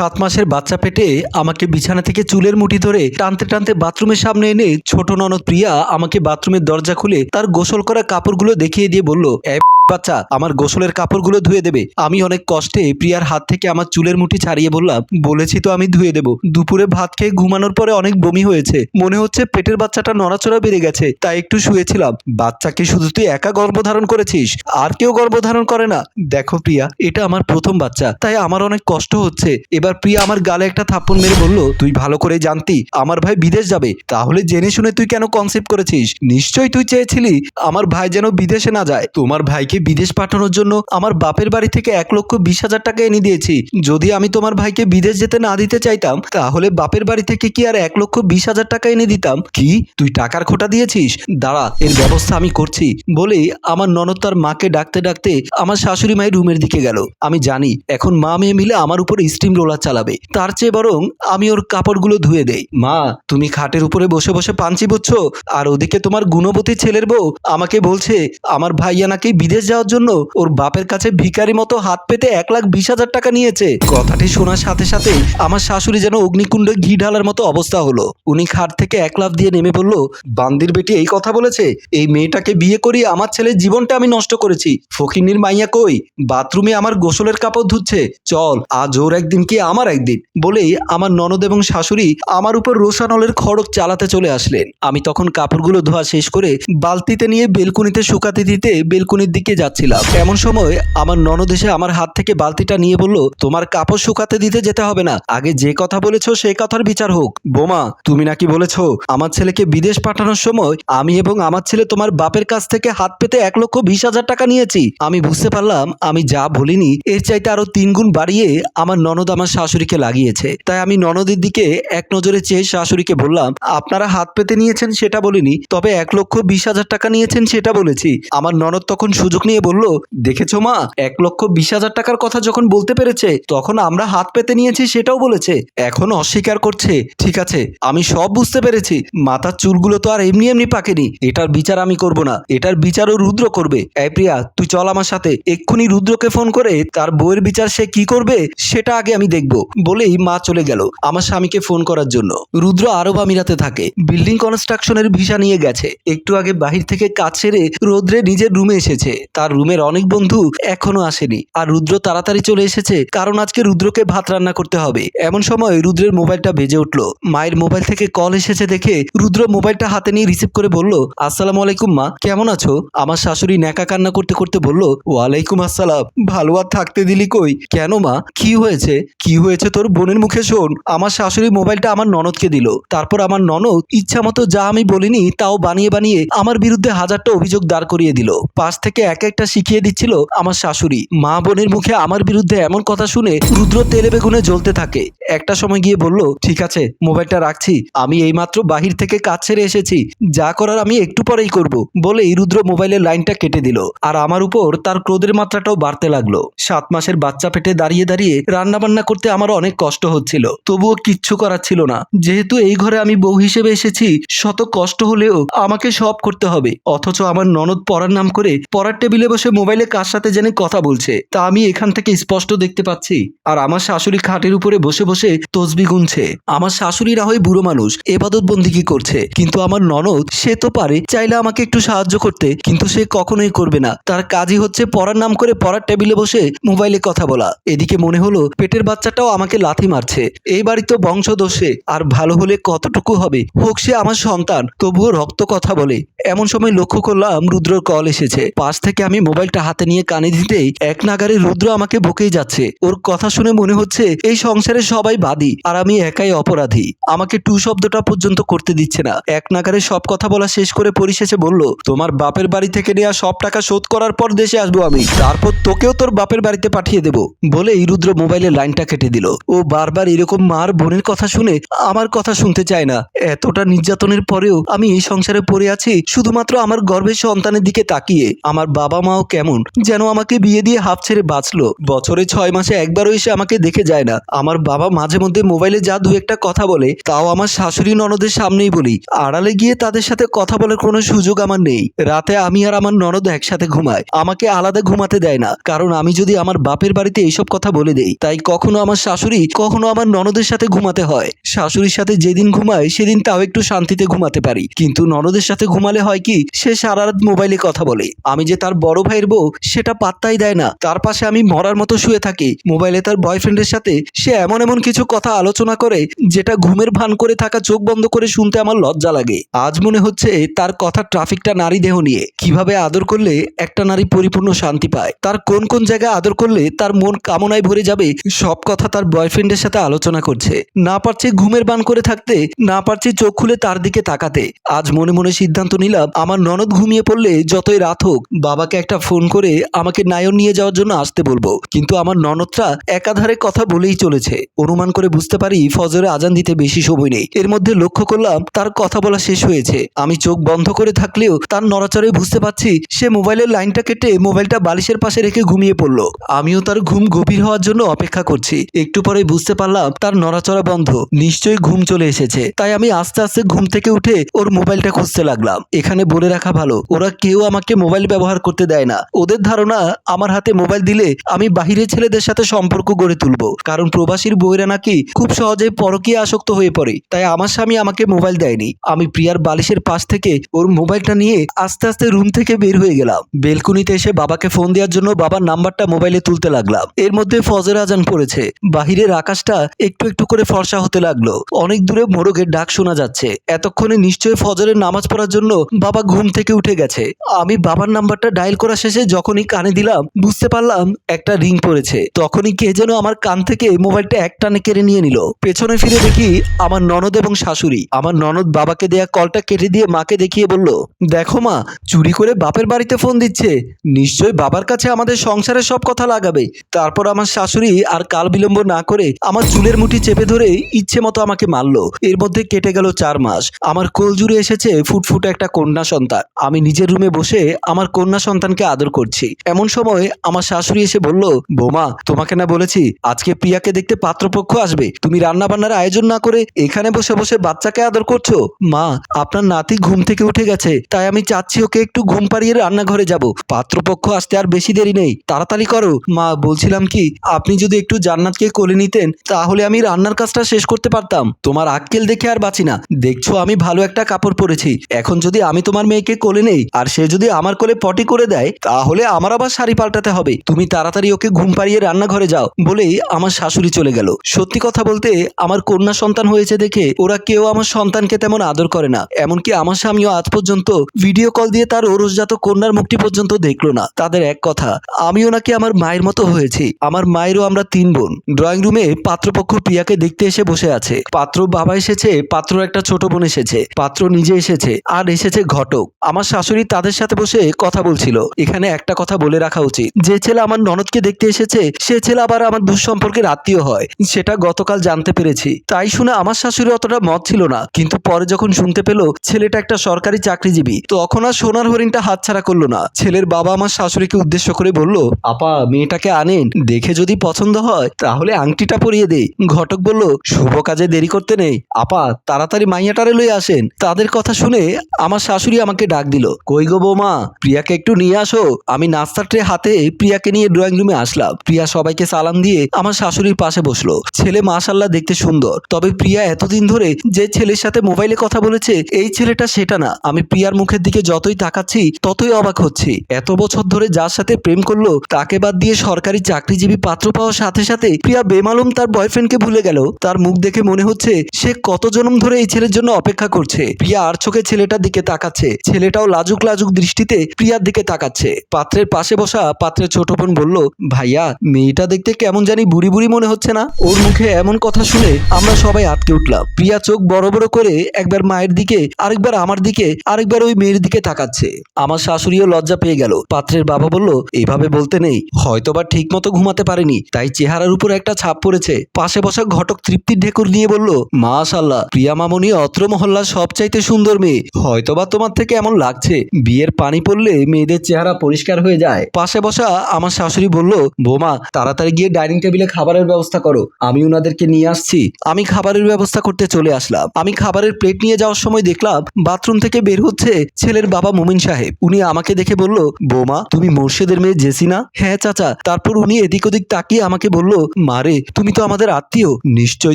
সাত মাসের বাচ্চা পেটে আমাকে বিছানা থেকে চুলের মুঠি ধরে টানতে টানতে বাথরুমের সামনে এনে ছোট ননদ প্রিয়া আমাকে বাথরুমের দরজা খুলে তার গোসল করা কাপড়গুলো দেখিয়ে দিয়ে বলল, "এ বাচ্চা, আমার গোসলের কাপড়গুলো ধুয়ে দেবে। আমি অনেক কষ্টে প্রিয়ার হাত থেকে আমার চুলের মুঠি ছাড়িয়ে বললাম, বলেছি তো আমি ধুয়ে দেব। দুপুরে ভাত খেয়ে ঘুমানোর পরে অনেক বমি হয়েছে। মনে হচ্ছে পেটের বাচ্চাটা নড়াচড়া বেড়ে গেছে, তাই একটু শুয়েছিলাম। বাচ্চাকে শুধু তুই একা গর্ভধারণ করেছিস, আর কেউ গর্ভধারণ করে না। দেখো প্রিয়া, এটা আমার প্রথম বাচ্চা, তাই আমার অনেক কষ্ট হচ্ছে। এবার প্রিয়া আমার গালে একটা থাপ্পড় মেরে বলল, তুই ভালো করে জানতি, আমার ভাই বিদেশ যাবে। তাহলে জেনে শুনে তুই কেন কনসেপ্ট করেছিস? নিশ্চয়ই তুই চেয়েছিলি, আমার ভাই যেন বিদেশে না যায়। তোমার ভাইকে বিদেশ পাঠানোর জন্য আমার বাপের বাড়ি থেকে এক লক্ষ বিশ হাজার টাকা এনে দিয়েছি। যদি আমি তোমার ভাইকে বিদেশ যেতে না দিতে চাইতাম, তাহলে বাপের বাড়ি থেকে কি আর এক লক্ষ বিশ হাজার টাকা এনে দিতাম? কি? তুই টাকার খোটা দিয়েছিস? দাঁড়া, এর ব্যবস্থা আমি করছি। বলেই আমার ননদ তার মাকে ডাকতে ডাকতে আমার শাশুড়ি মায়ের রুমের দিকে গেল। আমি জানি, এখন মা মেয়ে মিলে আমার উপর স্টিম রোলার চালাবে। তার চেয়ে বরং আমি ওর কাপড়গুলো ধুয়ে দেই। মা, তুমি খাটের উপরে বসে বসে পাঞ্চি বুঝছ? আর ওদিকে তোমার গুণবতী ছেলের বউ আমাকে বলছে, আমার ভাইয়া নাকি বিদেশ যাওয়ার জন্য ওর বাপের কাছে ভিখারি মতো হাত পেতে এক লাখ বিশ হাজার টাকা নিয়েছে। কথাটি শোনার সাথে সাথে আমার শাশুড়ি যেন অগ্নিকুণ্ডে ঘি ঢালার মতো অবস্থা হলো। উনি খাট থেকে এক লাফ দিয়ে নেমে বলল, বান্দির বেটি এই কথা বলেছে? এই মেয়েটাকে বিয়ে করিয়ে আমার ছেলের জীবনটা আমি নষ্ট করেছি। ফকিন্নির মাইয়া কই? বাথরুমে আমার গোসলের কাপড় ধুচ্ছে। চল, আজ ওর একদিন কি আমার একদিন? বলেই আমার ননদ এবং শাশুড়ি আমার উপর রোশানলের খড়ক চালাতে চলে আসলেন। আমি তখন কাপড়গুলো ধোয়া শেষ করে বালতিতে নিয়ে বেলকুনিতে শুকাতে দিতে বেলকুনির দিকে যাচ্ছিলাম। এমন সময় আমার ননদ এসে আমার হাত থেকে বালতিটা নিয়ে বলল, তোমার কাপড় শুকাতে দিতে যেতে হবে না। আগে যে কথা বলেছ, সেই কথার বিচার হোক। বোমা, তুমি নাকি বলেছ, আমার ছেলেকে বিদেশ পাঠানোর সময় আমি এবং আমার ছেলে তোমার বাপের কাছ থেকে হাত পেতে এক লক্ষ বিশ হাজার টাকা নিয়েছি। আমি বুঝতে পারলাম, আমি যা বলিনি, এর চাইতে আরও তিন গুণ বাড়িয়ে আমার ননদ আমার শাশুড়িকে লাগিয়েছে। তাই আমি ননদের দিকে এক নজরে চেয়ে শাশুড়িকে বললাম, আপনারা হাত পেতে নিয়েছেন সেটা বলিনি, তবে এক লক্ষ বিশ হাজার টাকা নিয়েছেন সেটা বলেছি। আমার ননদ তখন সুযোগ নিয়ে বলল, দেখেছ মা, এক লক্ষ বিশ হাজার টাকার কথা যখন বলতে পেরেছে, তখন আমরা হাত পেতে নিয়েছি সেটাও বলেছে। এখন অস্বীকার করছে। ঠিক আছে, আমি সব বুঝতে পেরেছি। মাথার চুলগুলো তো আর এমনি এমনি পাকেনি। এটার বিচার আমি করব না। এটার বিচারও রুদ্র করবে। এই প্রিয়া, তুই চল আমার সাথে। এক্ষুনি রুদ্রকে ফোন করে তার বউয়ের বিচার সে কি করবে, সেটা আগে আমি দেখব। বলেই মা চলে গেল আমার স্বামীকে ফোন করার জন্য। রুদ্র আরব আমিরাতে থাকে। বিল্ডিং কনস্ট্রাকশনের ভিসা নিয়ে গেছে। একটু আগে বাহির থেকে কাজ সেরে রোদ্রে নিজের রুমে এসেছে। তার রুমের অনেক বন্ধু এখনও আসেনি। আর রুদ্র তাড়াতাড়ি চলে এসেছে, কারণ আজকে রুদ্রকে ভাত রান্না করতে হবে। এমন সময় রুদ্রের মোবাইলটা বেজে উঠল। মায়ের মোবাইল থেকে কল এসেছে দেখে রুদ্র মোবাইলটা হাতে নিয়ে রিসিভ করে বলল, আসসালামু আলাইকুম মা, কেমন আছো? আমার শাশুড়ি ন্যাকা কান্না করতে করতে বলল, ওয়ালাইকুম আসসালাম। ভালো আর থাকতে দিলি কই? কেন মা? কি হয়েছে? কি হয়েছে তোর বোনের মুখে শোন। আমার শাশুড়ি মোবাইলটা আমার ননদকে দিল। তারপর আমার ননদ ইচ্ছা মতো যা আমি বলিনি তাও বানিয়ে বানিয়ে আমার বিরুদ্ধে হাজারটা অভিযোগ দাঁড় করিয়ে দিল। পাশ থেকে এক একটা শিখিয়ে দিচ্ছিল আমার শাশুড়ি। মা বোনের মুখে আমার বিরুদ্ধে এমন কথা শুনে রুদ্র তেলে বেগুনে জ্বলতে থাকে। একটা সময় গিয়ে বলল, ঠিক আছে, মোবাইলটা রাখছি। আমি এইমাত্র বাহির থেকে কাজ ছেড়ে এসেছি। যা করার আমি একটু পরেই করব। বলেই রুদ্র মোবাইলের লাইনটা কেটে দিল। আর আমার উপর তার ক্রোধের মাত্রাটাও বাড়তে লাগল। সাত মাসের বাচ্চা পেটে দাঁড়িয়ে দাঁড়িয়ে রান্না বান্না করতে আমার অনেক কষ্ট হচ্ছিল। তবুও কিচ্ছু করার ছিল না। যেহেতু এই ঘরে আমি বউ হিসেবে এসেছি, শত কষ্ট হলেও আমাকে সব করতে হবে। অথচ আমার ননদ পড়ার নাম করে পড়ার টেবিলে বসে মোবাইলে কার সাথে জেনে কথা বলছে, তা আমি এখান থেকে স্পষ্ট দেখতে পাচ্ছি। আর আমার শাশুড়ি খাটের উপরে বসে বসে তসবি গুনছে। আমার শাশুড়ি না হয় বুড়ো মানুষ এবাদত বন্দিগি করছে? কিন্তু আমার ননদ, সে তো পারে, চাইলে আমাকে একটু সাহায্য করতে, কিন্তু সে কখনোই করবে না। তার কাজই হচ্ছে পড়ার নাম করে পড়ার টেবিলে বসে মোবাইলে কথা বলা। এদিকে মনে হলো, পেটের বাচ্চাটাও আমাকে লাথি মারছে। এই বাড়ি তো বংশদোষে, আর ভালো হলে কতটুকু হবে? হোক, সে আমার সন্তান, তবুও রক্ত কথা বলে। এমন সময় লক্ষ্য করলাম, রুদ্রর কল এসেছে। পাশ থেকে আমি মোবাইলটা হাতে নিয়ে কানে দিতেই এক নাগারে রুদ্র আমাকে বকেই যাচ্ছে। ওর কথা শুনে মনে হচ্ছে এই সংসারে সবাই বাদী আর আমি একাই অপরাধী। আমাকে টু শব্দটা পর্যন্ত করতে দিচ্ছে না। এক নাগারে সব কথা বলা শেষ করে পরিশেষে বলল, তোমার বাপের বাড়ি থেকে নেওয়া সব টাকা শোধ করার পর দেশে আসব আমি। তারপর তোকেও তোর বাপের বাড়িতে পাঠিয়ে দেবো। বলে এই রুদ্র মোবাইলের লাইনটা কেটে দিল। ও বারবার এরকম মার বোনের কথা শুনে আমার কথা শুনতে চায় না। এতটা নির্যাতনের পরেও আমি এই সংসারে পড়ে আছি, শুধুমাত্র আমার গর্ভের সন্তানের দিকে তাকিয়ে। আমার বাবা বাবা মাও কেমন? যেন আমাকে বিয়ে দিয়ে হাফ ছেড়ে বাঁচলো। বছরে ছয় মাসে একবারও এসে আমাকে দেখে যায় না। আমার বাবা মাঝে মধ্যে মোবাইলে যা দু একটা কথা বলে, তাও আমার শাশুড়ি ননদের সামনেই বলি। আড়ালে গিয়ে তাদের সাথে কথা বলার কোনো সুযোগ আমার নেই। রাতে আমি আর আমার ননদ একসাথে ঘুমাই। আমাকে আলাদা ঘুমাতে দেয় না। কারণ আমি যদি আমার বাপের বাড়িতে এইসব কথা বলে দেই, তাই কখনো আমার শাশুড়ি, কখনো আমার ননদের সাথে ঘুমাতে হয়। শাশুড়ির সাথে যেদিন ঘুমাই, সেদিন তাও একটু শান্তিতে ঘুমাতে পারি। কিন্তু ননদের সাথে ঘুমালে হয় কি, সে সারা রাত মোবাইলে কথা বলে। আমি যে তার বড় ভাইয়ের বউ সেটা পাত্তাই দেয় না। তার পাশে আমি মরার মতো শুয়ে থাকি। মোবাইলে তার বয়ফ্রেন্ডের সাথে সে এমন এমন কিছু কথা আলোচনা করে, যেটা ঘুমের ভান করে থাকা চোখ বন্ধ করে শুনতে আমার লজ্জা লাগে। আজ মনে হচ্ছে তার কথা ট্রাফিকটা নারী দেহ নিয়ে। কীভাবে আদর করলে একটা নারী পরিপূর্ণ শান্তি পায়? তার কোন কোন জায়গায় আদর করলে তার মন কামনায় ভরে যাবে, সব কথা তার বয়ফ্রেন্ডের সাথে আলোচনা করছে। না পারছে ঘুমের বান করে থাকতে, না পারছে চোখ খুলে তার দিকে তাকাতে। আজ মনে মনে সিদ্ধান্ত নিলাম, আমার ননদ ঘুমিয়ে পড়লে যতই রাত হোক, বাবাকে একটা ফোন করে আমাকে নায়ন নিয়ে যাওয়ার জন্য আসতে বলব। কিন্তু আমার ননদরা একাধারে কথা বলেই চলেছে। অনুমান করে বুঝতে পারি ফজরে আজান দিতে বেশি সময় নেই। এর মধ্যে লক্ষ্য করলাম তার কথা বলা শেষ হয়েছে। আমি চোখ বন্ধ করে থাকলেও তার নড়াচড়ে বুঝতে পারছি সে মোবাইলের লাইনটা কেটে মোবাইলটা বালিশের পাশে রেখে ঘুমিয়ে পড়ল। আমিও তার ঘুম গভীর হওয়ার জন্য অপেক্ষা করছি। একটু পরে বুঝতে পারলাম তার নড়াচড়া বন্ধ। নিশ্চয়ই ঘুম চলে এসেছে। তাই আমি আস্তে আস্তে ঘুম থেকে উঠে ওর মোবাইলটা খুঁজতে লাগলাম। এখানে বলে রাখা ভালো, ওরা কেউ আমাকে মোবাইল ব্যবহার করতে দেয় না। ওদের ধারণা, আমার হাতে মোবাইল দিলে আমি বাহিরের ছেলেদের সাথে সম্পর্ক গড়ে তুলবো। কারণ প্রবাসীর বইরা নাকি খুব সহজে পরকীয় আসক্ত হয়ে পড়ে। তাই আমার স্বামী আমাকে মোবাইল দেয়নি। আমি প্রিয়ার বালিশের পাশ থেকে ওর মোবাইলটা নিয়ে আস্তে আস্তে রুম থেকে বের হয়ে গেলাম। বেলকুনিতে এসে বাবাকে ফোন দেওয়ার জন্য বাবার নাম্বারটা মোবাইলে তুলতে লাগলাম। এর মধ্যে ফজর আজান পড়েছে। বাহিরের আকাশটা একটু একটু করে ফর্সা হতে লাগল। অনেক দূরে মোরগের ডাক শোনা যাচ্ছে। এতক্ষণে নিশ্চয়ই ফজরের নামাজ পড়ার জন্য বাবা ঘুম থেকে উঠে গেছে। আমি বাবার নাম্বারটা ডায়াল করা শেষে যখনই কানে দিলাম, বুঝতে পারলাম একটা রিং পড়েছে। তখনই কে যেন আমার কান থেকে মোবাইলটা এক টানে কেড়ে নিয়ে নিল। পেছনে ফিরে দেখি আমার ননদ এবং শাশুড়ি। আমার ননদ বাবাকে দেয়া কলটা কেটে দিয়ে মাকে দেখিয়ে বলল, দেখো মা, চুরি করে বাপের বাড়িতে ফোন দিচ্ছে। নিশ্চয়ই বাবার কাছে আমাদের সংসারের সব কথা লাগাবে। তারপর আমার শাশুড়ি আর কাল বিলম্ব না করে আমার চুলের মুঠি চেপে ধরে ইচ্ছে মতো আমাকে মারলো। এর মধ্যে কেটে গেল চার মাস। আমার কোল জুড়ে এসেছে ফুটফুটে একটা কন্যা সন্তান। আমি নিজের রুমে বসে আমার কন্যা সন্তানকে আদর করছি। এমন সময় আমার শাশুড়ি এসে বলল, বোমা, তোমাকে না বলেছি, আজকে প্রিয়াকে দেখতে পাত্রপক্ষ আসবে। তুমি রান্না বান্নার আয়োজন না করে এখানে বসে বসে বাচ্চাকে আদর করছ? মা, আপনার নাতি ঘুম থেকে উঠে গেছে, তাই আমি চাচ্ছি ওকে একটু ঘুম পাড়িয়ে রান্নাঘরে যাব। পাত্রপক্ষ আসতে আর বেশি দেরি নেই, তাড়াতাড়ি করো। মা, বলছিলাম কি, আপনি যদি একটু জান্নাতকে কোলে নিতেন, তাহলে আমি রান্নার কাজটা শেষ করতে পারতাম। তোমার আক্কেল দেখে আর বাঁচি না। দেখছ, আমি ভালো একটা কাপড় পরেছি। এখন যদি আমি তোমার মেয়েকে কোলে নেই, আর সে যদি আমার কোলে পটি করে দেয়, তাহলে আমার আবার শাড়ি পাল্টাতে হবে। তুমি তাড়াতাড়ি ওকে ঘুম পাড়িয়ে রান্নাঘরে যাও বলেই আমার শাশুড়ি চলে গেল। সত্যি কথা বলতে আমার কন্যা সন্তান হয়েছে দেখে ওরা কেউ আমার সন্তানকে তেমন আদর করে না। এমনকি আমার স্বামীও আজ পর্যন্ত ভিডিও কল দিয়ে তার ওরসজাত কন্যার মুখটি পর্যন্ত দেখল না। তাদের এক কথা, আমিও নাকি আমার মায়ের মতো হয়েছি। আমার মায়েরও আমরা তিন বোন। ড্রয়িং রুমে পাত্রপক্ষ প্রিয়াকে দেখতে এসে বসে আছে। পাত্র বাবা এসেছে, পাত্র একটা ছোট বোন এসেছে। পাত্র নিজে এসেছে, আর এসেছে ঘটক। আমার শাশুড়ি তাদের সাথে বসে কথা বলছিল এখানে একটা কথা বলে রাখা উচিত। যে ছেলে আমার ননদকে দেখতে এসেছে, সে ছেলে আবার আমার দুঃসম্পর্কের আত্মীয় হয়। সেটা গতকাল জানতে পেরেছি। তাই শুনে আমার শাশুড়ি অতটা মত ছিল না। কিন্তু পরে যখন শুনতে পেল, ছেলেটা একটা সরকারি চাকরিজীবী, তখন আর সোনার হরিণটা হাতছাড়া করল না। ছেলের বাবা আমার শাশুড়িকে উদ্দেশ্য করে বলল, আপা, মেয়েটাকে আনেন। দেখে যদি পছন্দ হয়, তাহলে আংটিটা পরিয়ে দেই। ঘটক বলল, শুভ কাজে দেরি করতে নেই। আপা, তাড়াতাড়ি মাইয়াটারে লই আসেন। তাদের কথা শুনে আমার শাশুড়ি আমাকে ডাক দিল, কই গো বৌমা, প্রিয়াকে একটু নিয়ে আসো। আমি নাস্তার ট্রে হাতে প্রিয়াকে নিয়ে ড্রয়িং রুমে আসলাম। প্রিয়া সবাইকে সালাম দিয়ে আমার শাশুড়ির পাশে বসল। ছেলে মাশাল্লাহ দেখতে সুন্দর। তবে প্রিয়া এতদিন ধরে যে ছেলের সাথে মোবাইলে কথা বলেছে, এই ছেলেটা সেটা না। আমি প্রিয়ার মুখের দিকে যতই তাকাচ্ছি, ততই অবাক হচ্ছি। এত বছর ধরে যার সাথে প্রেম করল, তাকে বাদ দিয়ে সরকারি চাকরিজীবী পাত্র পাওয়ার সাথে সাথে প্রিয়া বেমালুম তার বয়ফ্রেন্ডকে ভুলে গেল। তার মুখ দেখে মনে হচ্ছে সে কত জনম ধরে এই ছেলের জন্য অপেক্ষা করছে। প্রিয়া আর চোখে ছেলেটার দিকে তাকাচ্ছে। ছেলেটাও লাজুক লাজুক দৃষ্টিতে প্রিয়ার দিকে তাকাচ্ছে। পাত্রের পাশে বসা পাত্রের ছোট বোন বলল, ভাইয়া, মেয়েটা দেখতে কেমন জানি বুড়ি বুড়ি মনে হচ্ছে না। ওর মুখে এমন কথা শুনে আমরা সবাই আটকে উঠলাম। প্রিয়া চোখ বড় বড় করে একবার মায়ের দিকে, আরেকবার আমার দিকে, আরেকবার ওই মেয়ের দিকে তাকাচ্ছে। আমার শাশুড়িও লজ্জা পেয়ে গেল। পাত্রের বাবা বলল, এভাবে বলতে নেই। হয়তোবা ঠিক মতো ঘুমাতে পারেনি, তাই চেহারার উপর একটা ছাপ পড়েছে। পাশে বসা ঘটক তৃপ্তির ঢেকুর নিয়ে বলল মাশাল্লাহ প্রিয়া মামনি অত্র মহল্লার সবচাইতে সুন্দর মেয়ে। হয়তোবা তোমার থেকে এমন লাগছে। বিয়ের পানি পড়লে মেয়েদের মুখের চেহারা পরিষ্কার হয়ে যায়। পাশে বসা আমার শাশুড়ি বলল, বোমা, তাড়াতাড়ি গিয়ে ডাইনিং টেবিলে খাবারের ব্যবস্থা করো। আমি ওনাদেরকে নিয়ে আসছি। আমি খাবারের ব্যবস্থা করতে চলে আসলাম। আমি খাবারের প্লেট নিয়ে যাওয়ার সময় দেখলাম বাথরুম থেকে বের হচ্ছে ছেলের বাবা মুমিন সাহেব। উনি আমাকে দেখে বলল, বোমা, তুমি মোর্শেদের মেয়ে জেসিনা? হ্যাঁ চাচা। তারপর উনি এদিক ওদিক তাকিয়ে আমাকে বলল মারে তুমি তো আমাদের আত্মীয়। নিশ্চয়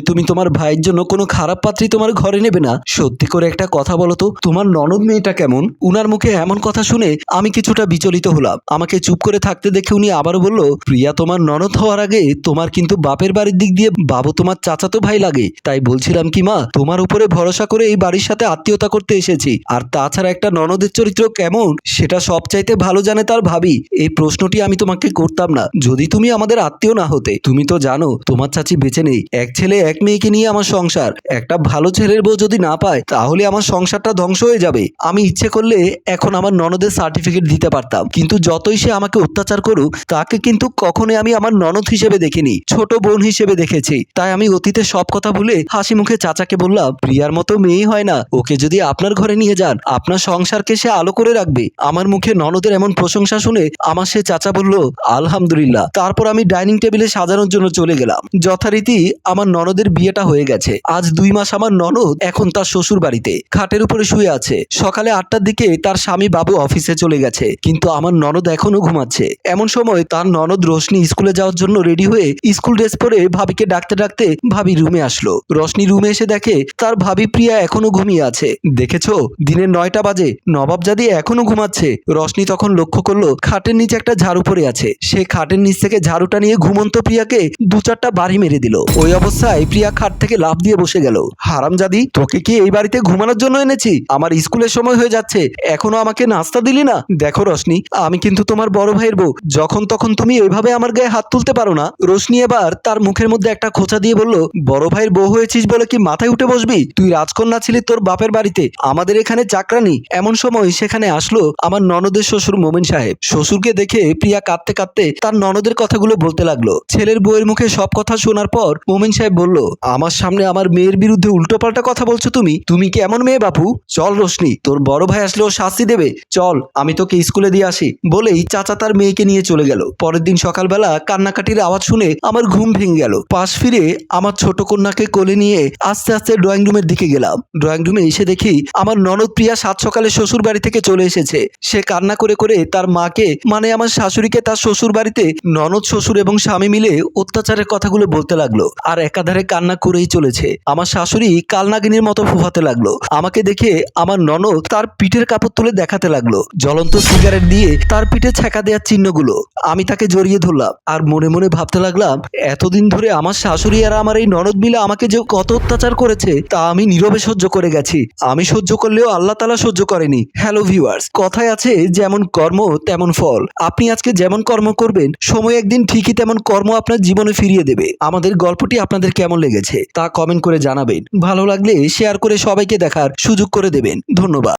তুমি তোমার ভাইয়ের জন্য কোনো খারাপ পাত্রী তোমার ঘরে নেবে না। সত্যি করে একটা কথা বলো তো, তোমার ননদ মেয়েটা কেমন? উনার মুখে এমন কথা শুনে আমি কিছুটা বিচলিত হলাম। আমাকে চুপ করে থাকতে দেখে উনি আবারও বলল, প্রিয়া, তোমার ননদ হওয়ার আগে তোমার কিন্তু বাপের বাড়ির দিক দিয়ে বাবু তোমার চাচাতো ভাই লাগে। তাই বলছিলাম কি, মা, তোমার উপরে ভরসা করে এই বাড়ির সাথে আত্মীয়তা করতে এসেছি। আর তাছাড়া একটা ননদের চরিত্র কেমন, সেটা সবচাইতে ভালো জানে তার ভাবি। এই প্রশ্নটি আমি তোমাকে করতাম না। যদি তুমি আমাদের আত্মীয় না হতে, তুমি তো জানো, তোমার চাচি বেঁচে নেই। এক ছেলে, এক মেয়েকে নিয়ে আমার সংসার। একটা ভালো ছেলের বউ যদি না পায়, তাহলে আমার সংসারটা ধ্বংস হয়ে যাবে। আমি ইচ্ছে করলে এখন আমার ননদের সার্টিফিকেট দিতে পারতাম। কিন্তু যতই সে আমাকে অত্যাচার করুক, তাকে কিন্তু কখনোই আমি আমার ননদ হিসেবে দেখিনি, ছোট বোন হিসেবে দেখেছি। তাই আমি অতীতে সব কথা ভুলে হাসি মুখে চাচাকে বললাম, প্রিয়ার মতো মেয়েই হয় না, ওকে যদি আপনার ঘরে নিয়ে যান, আপনার সংসারকে সে আলো করে রাখবে। আমার মুখে ননদের এমন প্রশংসা শুনে আমার সে চাচা বলল, আলহামদুলিল্লাহ। তারপর আমি ডাইনিং টেবিলে সাজানোর জন্য চলে গেলাম। যথারীতি আমার ননদের বিয়েটা হয়ে গেছে। আজ দুই মাস আমার ননদ এখন তার শ্বশুর বাড়িতে খাটের উপরে শুয়ে আছে। সকালে আটটার দিকে তার স্বামী বাবু অফিসে চলে গেছে। কিন্তু আমার ননদ এখনও ঘুমাচ্ছে। এমন সময় তার ননদ রোশনি স্কুলে যাওয়ার জন্য রেডি হয়ে স্কুল ড্রেস পরে ভাবিকে ডাকতে ডাকতে ভাবি রুমে আসলো। রোশনি রুমে এসে দেখে তার ভাবি প্রিয়া এখনও ঘুমিয়ে আছে। দেখেছ? দিনের নয়টা বাজে, নবাবজাদি এখনও ঘুমাচ্ছে। রশনি তখন লক্ষ্য করল খাটের নিচে একটা ঝাড়ু পড়ে আছে। সে খাটের নিচ থেকে ঝাড়ুটা নিয়ে ঘুমন্ত প্রিয়াকে দু চারটা বাড়ি মেরে দিল। ওই অবস্থায় প্রিয়া খাট থেকে লাফ দিয়ে বসে গেল। হারাম হারামজাদি, তোকে কি এই বাড়িতে ঘুমানোর জন্য এনেছি? আমার স্কুলের সময় হয়ে যাচ্ছে এখনও আমাকে নাস্তা দিলি না? দেখো রশনি, আমি কিন্তু তোমার বড় ভাইয়ের বউ। যখন তখন তুমি এইভাবে আমার গায়ে হাত তুলতে পারো না। রশনি এবার তার মুখের মধ্যে একটা খোঁচা দিয়ে বলল, বড় ভাইয়ের বউ হয়েছিস বলে কি মাথায় উঠে বসবি? তুই রাজকন্যা ছিলি তোর বাপের বাড়িতে। আমাদের এখানে চাকরানি। এমন সময় সেখানে আসলো আমার ননদের শ্বশুর মোমেন সাহেব। শ্বশুরকে দেখে প্রিয়া কাঁদতে কাঁদতে তার ননদের কথাগুলো বলতে লাগল। ছেলের বউয়ের মুখে সব কথা শোনার পর মোমেন সাহেব বলল, আমার সামনে আমার মেয়ের বিরুদ্ধে উল্টোপাল্টা কথা বলছো তুমি? তুমি কি এমন মেয়ে বাপু? চল রোশনি, তোর বড় ভাই আসলেও শাস্তি দেবে। চল, আমি তোকে স্কুলে দিয়ে আসি। বলেই চাচা তার মেয়েকে নিয়ে চলে গেল। পরের দিন সকালবেলা কান্নাকাটির আওয়াজ শুনে আমার ঘুম ভেঙে গেল। পাশ ফিরে আমার ছোট কন্যাকে কোলে নিয়ে আস্তে আস্তে ড্রয়িং রুমের দিকে গেলাম। ড্রয়িং রুমে এসে দেখি আমার ননদ প্রিয়া সাত সকালে শ্বশুর বাড়ি থেকে চলে এসেছে। সে কান্না করে করে তার মাকে মানে আমার শাশুড়িকে তার শ্বশুর বাড়িতে ননদ, শ্বশুর এবং স্বামী মিলে অত্যাচারের কথাগুলো বলতে লাগল। আর একাধারে কান্না করেই চলেছে। আমার শাশুড়ি কালনাগিনীর মতো ফুফাতে লাগল। আমাকে দেখে আমার ননদ তার পিঠের কাপড় তুলে দেখাতে লাগল। জ্বলন্ত সিগারেট দিয়ে তার পিঠে ছ্যাঁকা দেওয়ার চিহ্নগুলো আমি তাকে জড়িয়ে ধরলাম। আর মনে মনে ভাবতে লাগলাম, এতদিন ধরে আমার শাশুড়ি আর আমার এই ননদ মিলে আমাকে যে কত অত্যাচার করেছে, তা আমি নীরবে সহ্য করে গেছি। আমি সহ্য করলেও আল্লাহ তালা সহ্য করেনি। হ্যালো ভিউয়ার্স কথায় আছে, যেমন কর্ম, তেমন ফল। আপনি আজকে যেমন কর্ম করবেন, সময় একদিন ঠিকই তেমন কর্ম আপনার জীবনে ফিরিয়ে দেবে। আমাদের গল্পটি আপনাদের কেমন লেগেছে, তা কমেন্ট করে জানাবেন। ভালো লাগলে শেয়ার করে সবাইকে দেখার সুযোগ করে দেবেন। ধন্যবাদ।